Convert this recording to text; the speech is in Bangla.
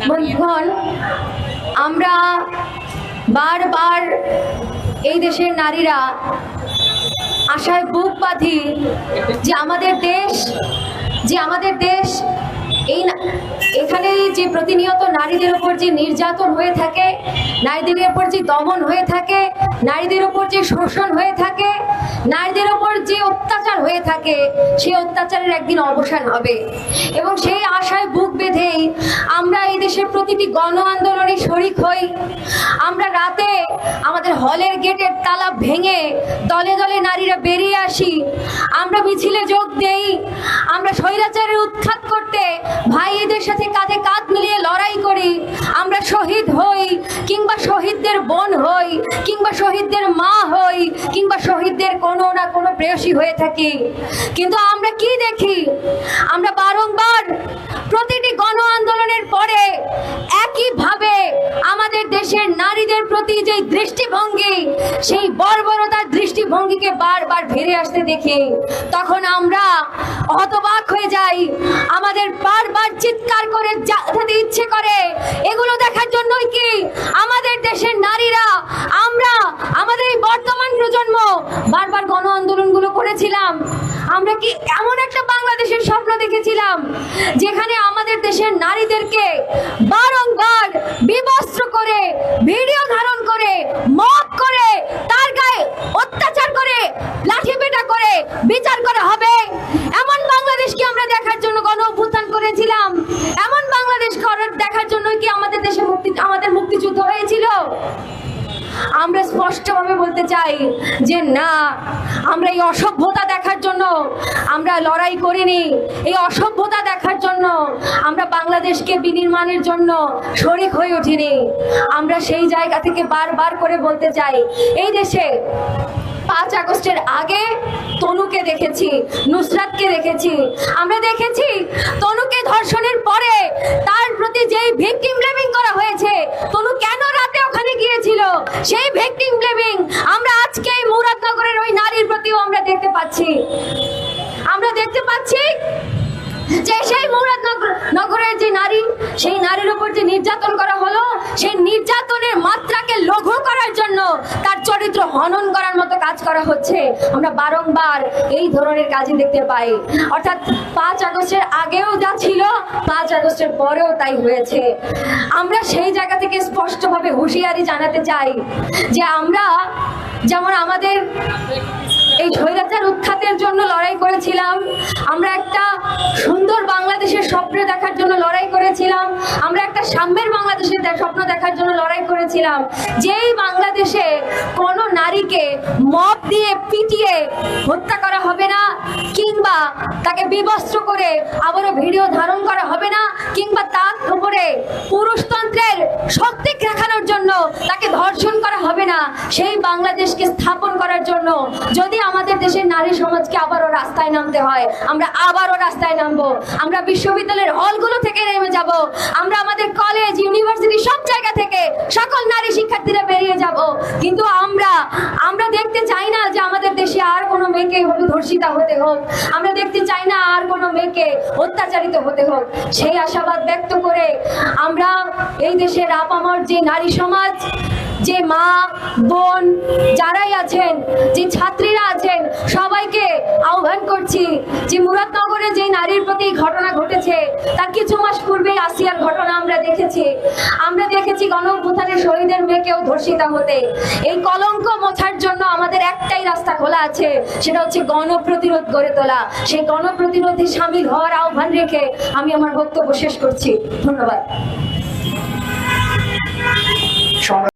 বন্ধুগণ আমরা বারবার এই দেশের নারীরা আশায় বুক বাঁধি যে আমাদের দেশ, যে আমাদের দেশ, এই এখানে যে প্রতিনিয়ত নারীদের উপর যে নির্যাতন হয়ে থাকে নারীদের উপর যে দমন হয়ে থাকে, নারীদের উপর যে শোষণ হয়ে থাকে, নারীদের উপর যে অত্যাচার হয়ে থাকে, সেই অত্যাচারের একদিন অবসান হবে। এবং সেই আশায় বুক বেঁধেই আমরা এই দেশের প্রতিটি গণ আন্দোলনে শরিক হই। আমরা রাতে আমাদের হলের গেটের তালা ভেঙে দলে দলে নারীরা বেরিয়ে আসি। আমরা মিছিলে যোগ দেই আমরা স্বৈরাচারের উৎখাত করতে ভাইদের সাথে কাঁধে কাঁধ মিলিয়ে লড়াই করি আমরা শহীদ হই কিংবা শহীদদের বোন হই, কিংবা শহীদদের মা হই, কিংবা শহীদদের কোনো না কোনো প্রেয়সী হয়ে থাকি। কিন্তু আমরা কি দেখি? আমরা বারংবার প্রতিটি গণ আন্দোলনের পরে একইভাবে আমাদের দেশের নারীদের প্রতি যে দৃষ্টিভঙ্গি, সেই বর্বরতার দৃষ্টিভঙ্গিকে বারবার ফিরে আসতে দেখি। তখন আমরা হতবাক হয়ে যাই, আমাদের বারবার চিৎকার করে যাতে ইচ্ছে করে। এগুলো দেখার জন্যই কি? আমাদের দেশের নারীরা, আমরা, আমাদের এই বর্তমান প্রজন্ম, বারবার গণ আন্দোলনগুলো করেছিলাম। আমরা কি এমন একটা বাংলাদেশের স্বপ্ন দেখেছিলাম, যেখানে আমাদের দেশের নারীদেরকে বারংবার বিবস্ত্র করে ভিডিও ধারণ করে মত করে তার গায়ে অত্যাচার করে লাঠি পেটা করে বিচার করা হবে এমন বাংলাদেশকে আমরা দেখার জন্য গণ অভ্যুত্থান করেছিলাম এমন বাংলাদেশ করার দেখার জন্য কি আমাদের দেশে মুক্তি আমাদের মুক্তিযুদ্ধ হয়েছিল আমরা স্পষ্টভাবে বলতে চাই যে না, আমরা এই অসভ্যতা দেখার জন্য আমরা লড়াই করিনি। এই অসভ্যতা দেখার জন্য আমরা বাংলাদেশকে বিনির্মাণের জন্য শরিক হয়ে উঠিনি। আমরা সেই জায়গা থেকে বারবার করে বলতে চাই, এই দেশে পাঁচ আগস্টের আগে তনুকে দেখেছি, নুসরাতকে দেখেছি। আমরা দেখেছি তনুকে ধর্ষণের পরে তার প্রতি যেই ভিকটিম ব্লেমিং করা হয়েছে, তনু কেন রাতে ওখানে গিয়েছিল? সেই ভিকটিম দেখতে পাচ্ছি যে সেই মুরাদনগর, নগরের যে নারী, সেই নারীর উপর যে নির্যাতন করা হলো, সেই নির্যাতনের মাত্রাকে লঘু করার জন্য তার চরিত্র হনন করার মতো কাজ করা হচ্ছে। আমরা বারংবার এই ধরনের কাজই দেখতে পাই। অর্থাৎ পাঁচ আগস্টের আগেও যা ছিল, পাঁচ আগস্টের পরেও তাই হয়েছে। আমরা সেই জায়গা থেকে স্পষ্টভাবে হুঁশিয়ারি জানাতে চাই যে আমরা যেমন আমাদের এই স্বৈরাচার উৎখাতের জন্য লড়াই করেছিলাম। আমরা একটা সুন্দর বাংলাদেশের স্বপ্ন দেখার জন্য লড়াই করেছিলাম। আমরা একটা সাম্যের বাংলাদেশের স্বপ্ন দেখার জন্য লড়াই করেছিলাম। যেই বাংলাদেশে কোনো নারীকে মদ দিয়ে পিটিয়ে হত্যা করা হবে না, কিংবা তাকে বিবস্ত্র করে আবারও ভিডিও ধারণ করা হবে না, কিংবা তার উপরে পুরুষতন্ত্রের শক্তি সেই বাংলাদেশকে স্থাপন করার জন্য যদি আমাদের দেশের নারী সমাজকে আবারও রাস্তায় নামতে হয়, আমরা আবারও রাস্তায় নামবো। আমরা বিশ্ববিদ্যালয়ের হলগুলো থেকে নেমে যাব। আমরা আমাদের কলেজ ইউনিভার্সিটি সব জায়গা থেকে সকল নারী শিক্ষার্থীরা বেরিয়ে যাব। কিন্তু আমরা আমরা দেখতে চাই না যে আমাদের দেশে আর কোনো মেয়েকে এভাবে ধর্ষিতা হতে হোক। আমরা দেখতে চাই না আর কোনো মেয়েকে অত্যাচারিত হতে হোক। সেই আশাবাদ ব্যক্ত করে আমরা এই দেশের আপামর যে নারী সমাজ যে মা, বোন যারাই আছেন, যে ছাত্রীরা আছেন, সবাইকে আহ্বান করছি যে মুরাদনগরে যে নারীর প্রতি ঘটনা ঘটেছে, তার কিছু মাস পূর্বে আসিয়ার ঘটনা আমরা দেখেছি। আমরা দেখেছি গণ অভ্যুত্থানের শহীদের মেয়েকেও ধর্ষিতা হতে। এই কলঙ্ক মোছার জন্য আমাদের একটাই রাস্তা খোলা আছে, সেটা হচ্ছে গণপ্রতিরোধ গড়ে তোলা। সেই গণপ্রতিরোধে সামিল হওয়ার আহ্বান রেখে আমি আমার বক্তব্য শেষ করছি। ধন্যবাদ।